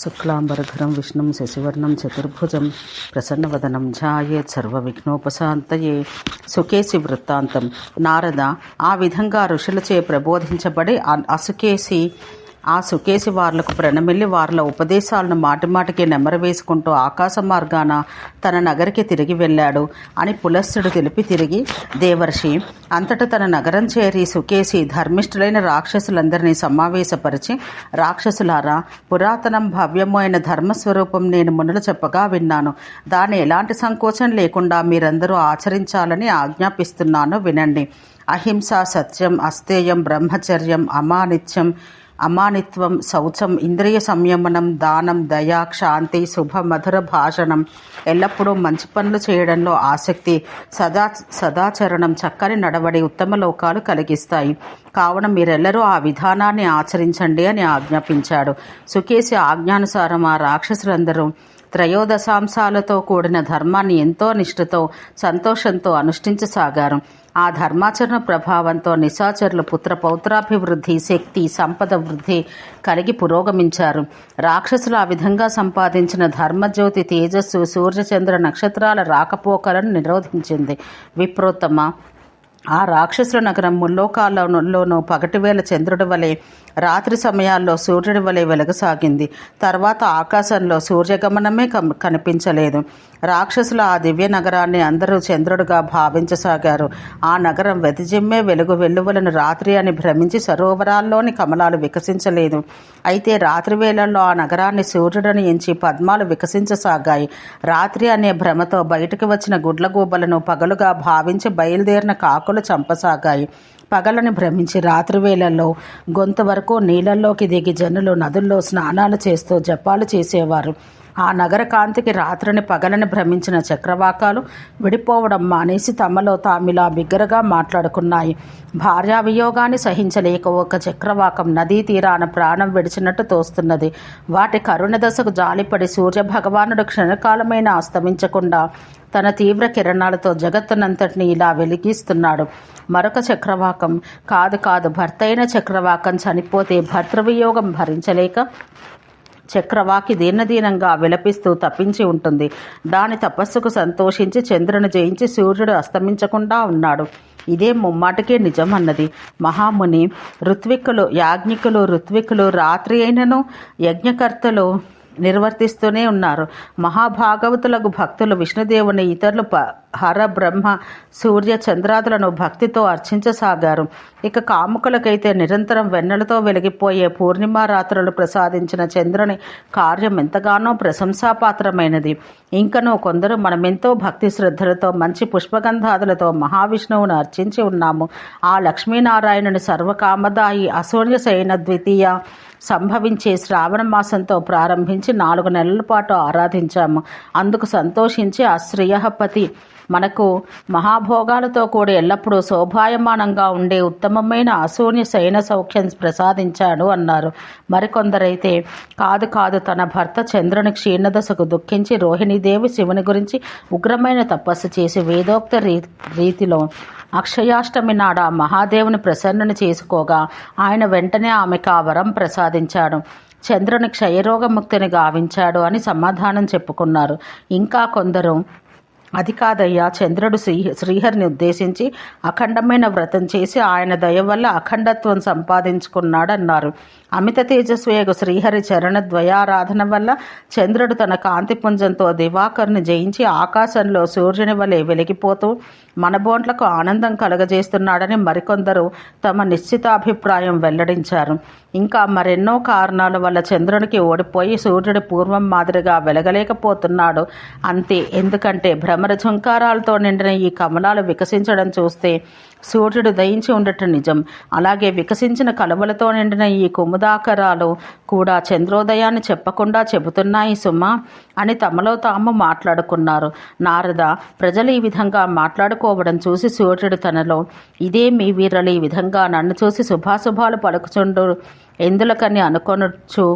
శుక్లాంబరధరం విష్ణుం శశివర్ణం చతుర్భుజం ప్రసన్నవదనం ఝాయేత్ సర్వవిఘ్నోపశాంతయే సుకేసి వృత్తాంతం. నారద ఆ విధంగా ఋషులచే ప్రబోధించబడి అసుకేసి ఆ సుకేసి వార్లకు ప్రణమిల్లి వార్ల ఉపదేశాలను మాటిమాటికి నెమరవేసుకుంటూ ఆకాశ మార్గాన తన నగరికి తిరిగి వెళ్ళాడు. అని పులస్సుడు తెలిపి తిరిగి దేవర్షి అంతట తన నగరం చేరి సుకేసి ధర్మిష్ఠులైన రాక్షసులందరినీ సమావేశపరిచి రాక్షసులారా పురాతనం భవ్యమైన అయిన ధర్మస్వరూపం నేను మునులు చెప్పగా విన్నాను. దాని ఎలాంటి సంకోచం లేకుండా మీరందరూ ఆచరించాలని ఆజ్ఞాపిస్తున్నాను వినండి. అహింస సత్యం అస్తేయం బ్రహ్మచర్యం అమానిత్యం అమానిత్వం శౌచం ఇంద్రియ సంయమనం దానం దయ శాంతి శుభ మధుర భాషణం. ఎల్లప్పుడూ మంచి పనులు చేయడంలో ఆసక్తి సదా సదాచరణం చక్కని నడవడి ఉత్తమ లోకాలు కలిగిస్తాయి. కావున మీరెల్లరూ ఆ విధానాన్ని ఆచరించండి అని ఆజ్ఞాపించాడు. సుకేసి ఆజ్ఞానుసారం ఆ రాక్షసులందరూ త్రయోదశాంశాలతో కూడిన ధర్మాన్ని ఎంతో నిష్ఠతో సంతోషంతో అనుష్ఠించసాగారు. ఆ ధర్మాచరణ ప్రభావంతో నిశాచరులు పుత్ర పౌత్రాభివృద్ధి శక్తి సంపద వృద్ధి కలిగి పురోగమించారు. రాక్షసులు ఆ విధంగా సంపాదించిన ధర్మజ్యోతి తేజస్సు సూర్యచంద్ర నక్షత్రాల రాకపోకలను నిరోధించింది. విప్రోత్తమ ఆ రాక్షసుల నగరం ముల్లోకాలలోనూ పగటివేళ చంద్రుడి వలె రాత్రి సమయాల్లో సూర్యుడి వలె వెలగసాగింది. తర్వాత ఆకాశంలో సూర్యగమనమే కం- కనిపించలేదు. రాక్షసుల ఆ దివ్య నగరాన్ని అందరూ చంద్రుడిగా భావించసాగారు. ఆ నగరం వెతిజిమ్మే వెలుగు వెల్లువలను రాత్రి అని భ్రమించి సరోవరాల్లోని కమలాలు వికసించలేదు. అయితే రాత్రి వేళల్లో ఆ నగరాన్ని సూర్యుడని ఎంచి పద్మాలు వికసించసాగాయి. రాత్రి అనే భ్రమతో బయటకు వచ్చిన గుడ్లగూబలను పగలుగా భావించి బయలుదేరిన కాకు కాకులు చంపసాగాయి. పగలను భ్రమించి రాత్రి వేళల్లో గొంతు వరకు నీళ్ళల్లోకి దిగి జనులు నదుల్లో స్నానాలు చేస్తూ జపాలు చేసేవారు. ఆ నగర కాంతికి రాత్రిని పగలని భ్రమించిన చక్రవాకాలు విడిపోవడం మానేసి తమలో తామిలా బిగ్గరగా మాట్లాడుకున్నాయి. భార్యా వియోగాన్ని సహించలేక ఒక చక్రవాకం నదీ తీరాన ప్రాణం విడిచినట్టు తోస్తున్నది. వాటి కరుణ దశకు జాలిపడి సూర్య భగవానుడు క్షణకాలమైన అస్తమించకుండా తన తీవ్ర కిరణాలతో జగత్తునంతటిని ఇలా వెలిగిస్తున్నాడు. మరొక చక్రవాకం కాదు కాదు భర్త అయిన చక్రవాకం చనిపోతే భర్తృవియోగం భరించలేక చక్రవాకి దీనదీనంగా విలపిస్తూ తప్పించి ఉంటుంది. దాని తపస్సుకు సంతోషించి చంద్రుని జయించి సూర్యుడు అస్తమించకుండా ఉన్నాడు. ఇదే ముమ్మాటికే నిజం అన్నది మహాముని ఋత్విక్కులు యాజ్ఞికులు ఋత్విక్కులు రాత్రి అయినను యజ్ఞకర్తలు నిర్వర్తిస్తూనే ఉన్నారు. మహాభాగవతులకు భక్తులు విష్ణుదేవుని ఇతరులు ప హర బ్రహ్మ సూర్య చంద్రాదులను భక్తితో అర్చించసాగారు. ఇక కాముకులకైతే నిరంతరం వెన్నెలతో వెలిగిపోయే పూర్ణిమ రాత్రులు ప్రసాదించిన చంద్రుని కార్యం ఎంతగానో ప్రశంసాపాత్రమైనది. ఇంకనూ కొందరు మనమెంతో భక్తి శ్రద్ధలతో మంచి పుష్పగంధాదులతో మహావిష్ణువును అర్చించి ఉన్నాము. ఆ లక్ష్మీనారాయణుని సర్వకామదాయి అసూర్య సైన ద్వితీయ సంభవించే శ్రావణ మాసంతో ప్రారంభించి నాలుగు నెలల పాటు ఆరాధించాము. అందుకు సంతోషించి ఆ శ్రేయహపతి మనకు మహాభోగాలతో కూడి ఎల్లప్పుడూ శోభాయమానంగా ఉండే ఉత్తమమైన అశూన్య శయన సౌఖ్యం ప్రసాదించాడు అన్నారు. మరికొందరైతే కాదు కాదు తన భర్త చంద్రుని క్షీణదశకు దుఃఖించి రోహిణీదేవి శివుని గురించి ఉగ్రమైన తపస్సు చేసి వేదోక్త రీ రీతిలో అక్షయాష్టమి నాడ మహాదేవుని ప్రసన్నని చేసుకోగా ఆయన వెంటనే ఆమెకు ఆ వరం ప్రసాదించాడు. చంద్రుని క్షయరోగముక్తిని గావించాడు అని సమాధానం చెప్పుకున్నారు. ఇంకా కొందరు అది కాదయ్యా. చంద్రుడు శ్రీ శ్రీహరిని ఉద్దేశించి అఖండమైన వ్రతం చేసి ఆయన దయ వల్ల అఖండత్వం సంపాదించుకున్నాడన్నారు. అమిత తేజస్వేగు శ్రీహరి చరణ ద్వయారాధన వల్ల చంద్రుడు తన కాంతిపుంజంతో దివాకర్ని జయించి ఆకాశంలో సూర్యుని వలె వెలిగిపోతూ మనబోంట్లకు ఆనందం కలగజేస్తున్నాడని మరికొందరు తమ నిశ్చితాభిప్రాయం వెల్లడించారు. ఇంకా మరెన్నో కారణాల వల్ల చంద్రునికి ఓడిపోయి సూర్యుడు పూర్వం మాదిరిగా వెలగలేకపోతున్నాడు. అంతే ఎందుకంటే భ్రమర ఝుంకారాలతో నిండిన ఈ కమలాలు వికసించడం చూస్తే సూర్యుడు దయించి ఉండటం నిజం. అలాగే వికసించిన కలువలతో నిండిన ఈ కుముదాకరాలు కూడా చంద్రోదయాన్ని చెప్పకుండా చెబుతున్నాయి సుమా అని తమలో తాము మాట్లాడుకున్నారు. నారద ప్రజలు ఈ విధంగా మాట్లాడుకోవడం చూసి సూర్యుడు తనలో ఇదే మీ వీరలు ఈ విధంగా నన్ను చూసి శుభాశుభాలు పలుకుచుండు. ఎందులకని అనుకొనొచ్చు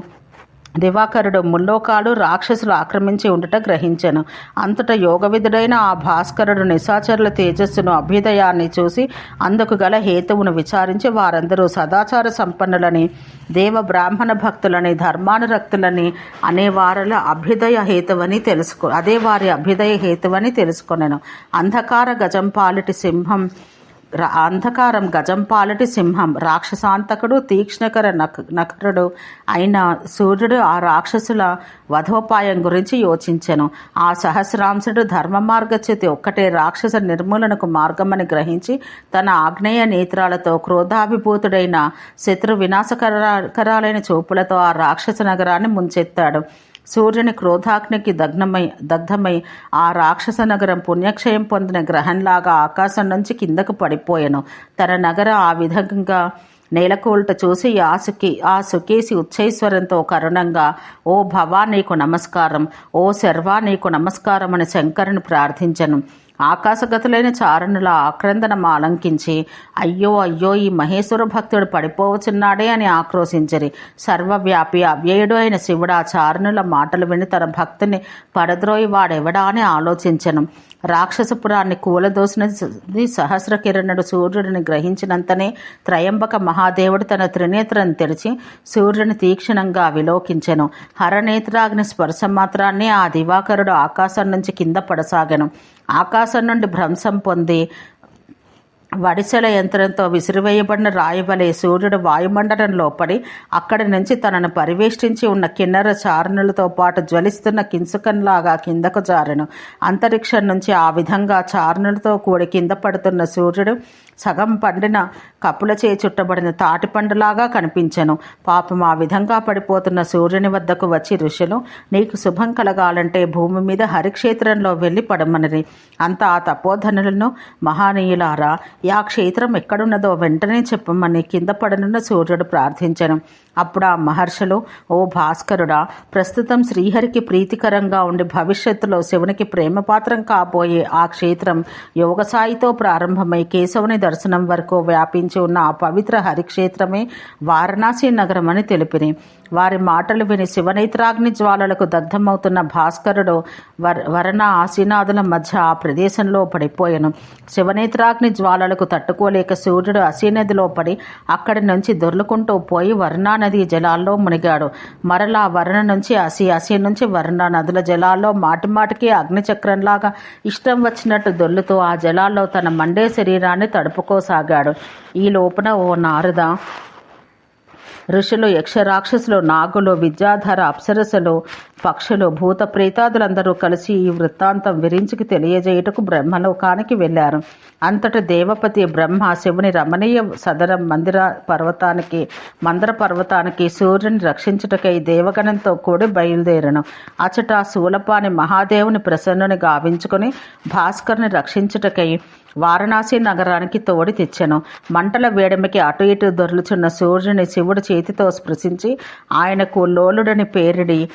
దివాకరుడు ముల్లోకాలు రాక్షసులు ఆక్రమించి ఉండుట గ్రహించెను. అంతట యోగవిధుడైన ఆ భాస్కరుడు నిశాచరుల తేజస్సును అభ్యుదయాన్ని చూసి అందుకు గల హేతువును విచారించి వారందరూ సదాచార సంపన్నులని దేవ బ్రాహ్మణ భక్తులని ధర్మానురక్తులని అనే వారల అభ్యుదయ హేతువని తెలుసుకో అదే వారి అభ్యుదయ హేతువని తెలుసుకొనెను. అంధకార గజం పాలిటి సింహం అంధకారం గజం పాలటి సింహం రాక్షసాంతకుడు తీక్ష్ణకర నక నకరుడు అయిన సూర్యుడు ఆ రాక్షసుల వధోపాయం గురించి యోచించెను. ఆ సహస్రాంశుడు ధర్మ మార్గచ్యుతి ఒక్కటే రాక్షస నిర్మూలనకు మార్గమని గ్రహించి తన ఆగ్నేయ నేత్రాలతో క్రోధాభిభూతుడైన శత్రు వినాశకరాలైన చూపులతో ఆ రాక్షస నగరాన్ని ముంచెత్తాడు. సూర్యుని క్రోధాగ్నికి దగ్నమై దగ్ధమై ఆ రాక్షస నగరం పుణ్యక్షయం పొందిన గ్రహంలాగా ఆకాశం నుంచి కిందకు పడిపోయాను. తన నగరం ఆ విధంగా నేలకూల్ట చూసి ఆ సుఖి ఆ సుఖేసి ఉచ్చైశ్వరంతో కరుణంగా ఓ భవా నీకు నమస్కారం. ఓ శర్వా నీకు నమస్కారం అని శంకరుని ప్రార్థించను. ఆకాశగతులైన చారణుల ఆక్రందనం ఆలంకించి అయ్యో అయ్యో ఈ మహేశ్వర భక్తుడు పడిపోవచున్నాడే అని ఆక్రోశించరి. సర్వవ్యాపి అవ్యయుడు అయిన శివుడు ఆ చారణుల మాటలు విని తన భక్తుని పడద్రోయి వాడెవడా అని ఆలోచించను. రాక్షసపురాన్ని కూలదోసినది సహస్ర కిరణుడు సూర్యుడిని గ్రహించినంతనే త్రయంబక మహాదేవుడు తన త్రినేత్రను తెరిచి సూర్యుని తీక్షణంగా విలోకించెను. హరనేత్రాగ్ని స్పర్శ మాత్రాన్ని ఆ దివాకరుడు ఆకాశం నుంచి కింద పడసాగను. ఆకాశం నుండి భ్రంశం పొంది వడిసెల యంత్రంతో విసిరివేయబడిన రాయవలే సూర్యుడు వాయుమండలంలో పడి అక్కడి నుంచి తనను పరివేష్టించి ఉన్న కిన్నెర చారణులతో పాటు జ్వలిస్తున్న కింసుకంలాగా కిందకు జారెను. అంతరిక్షం నుంచి ఆ విధంగా చారణులతో కూడి కింద పడుతున్న సూర్యుడు సగం పండిన కప్పుల చేయి చుట్టబడిన తాటిపండులాగా కనిపించెను. పాపం ఆ విధంగా పడిపోతున్న సూర్యుని వద్దకు వచ్చి ఋషులు నీకు శుభం కలగాలంటే భూమి మీద హరిక్షేత్రంలో వెళ్ళి పడమనిరి. అంత ఆ తపోధనులను మహానీయులారా ఆ క్షేత్రం ఎక్కడున్నదో వెంటనే చెప్పమని కింద పడనున్న సూర్యుడు ప్రార్థించను. అప్పుడు ఆ మహర్షులు ఓ భాస్కరుడా ప్రస్తుతం శ్రీహరికి ప్రీతికరంగా ఉండి భవిష్యత్తులో శివునికి ప్రేమపాత్రం కాబోయే ఆ క్షేత్రం యోగసాయితో ప్రారంభమై కేశవుని దర్శనం వరకు వ్యాపించి ఉన్న ఆ పవిత్ర హరిక్షేత్రమే వారణాసి నగరం అని తెలిపిరి. వారి మాటలు విని శివనేత్రాగ్ని జ్వాలలకు దగ్ధమవుతున్న భాస్కరుడు వర వరణ ఆశీనాదుల మధ్య ఆ ప్రదేశంలో పడిపోయాను. శివనేత్రాగ్ని జ్వాలలకు తట్టుకోలేక సూర్యుడు అసీనదిలో పడి అక్కడి నుంచి దొర్లుకుంటూ పోయి వర్ణా నది జలాల్లో మునిగాడు. మరలా వరుణ నుంచి అసి అసి నుంచి వరుణ నదుల జలాల్లో మాటిమాటికి అగ్నిచక్రంలాగా ఇష్టం వచ్చినట్టు దొల్లుతూ ఆ జలాల్లో తన మండే శరీరాన్ని తడుపుకోసాగాడు. ఈ లోపున ఓ నారద ఋషులు యక్షరాక్షసులు నాగులు విద్యాధర అప్సరసలు పక్షులు భూత ప్రేతాదులందరూ కలిసి ఈ వృత్తాంతం విరించికి తెలియజేయుటకు బ్రహ్మలోకానికి వెళ్ళారు. అంతట దేవపతి బ్రహ్మ శివుని రమణీయ సదరం మందిర పర్వతానికి మందర పర్వతానికి సూర్యుని రక్షించుటకై దేవగణంతో కూడి బయలుదేరను. అచట శూలపాని మహాదేవుని ప్రసన్నుని గావించుకుని భాస్కర్ని రక్షించుటకై వారణాసి నగరానికి తోడి తెచ్చెను. మంటల వేడమికి అటు ఇటు దొర్లుచున్న సూర్యుని శివుడు చేతితో స్పృశించి ఆయనకు లోలుడని పేరిడి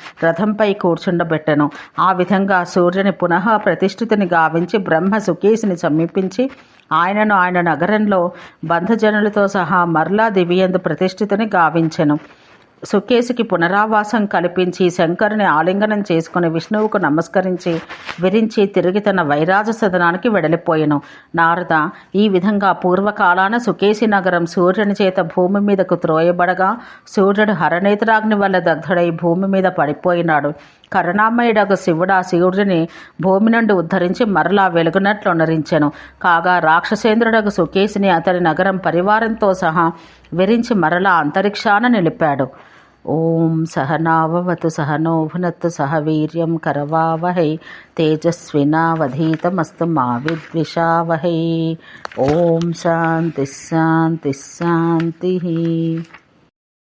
పీఠంపై కూర్చుండబెట్టెను. ఆ విధంగా సూర్యుని పునః ప్రతిష్ఠితుని గావించి బ్రహ్మ సుకేశిని సమీపించి ఆయనను ఆయన నగరంలో బంధజనులతో సహా మరలా దివ్యందు ప్రతిష్ఠితుని గావించెను. సుకేశుకి పునరావాసం కల్పించి శంకరుని ఆలింగనం చేసుకుని విష్ణువుకు నమస్కరించి విరించి తిరిగి తన వైరాజ సదనానికి వెడలిపోయాను. నారద ఈ విధంగా పూర్వకాలాన సుకేశి నగరం సూర్యుని చేత భూమి మీదకు త్రోయబడగా సూర్యుడు హరనేత్రాగ్ని వల్ల దగ్ధుడై భూమి మీద పడిపోయినాడు. కరుణామయుడగు శివుడు ఆ భూమి నుండి ఉద్ధరించి మరలా వెలుగునట్లు నరించెను. కాగా రాక్షసేంద్రుడగు సుకేశిని అతని నగరం పరివారంతో సహా విరించి మరలా అంతరిక్షాన నిలిపాడు. ॐ सहनाववतु सहनाभवत् सह वीर्यं करवावहै तेजस्विनावधीतमस्तु मा विद्विषावहै। ॐ शान्तिः शान्तिः।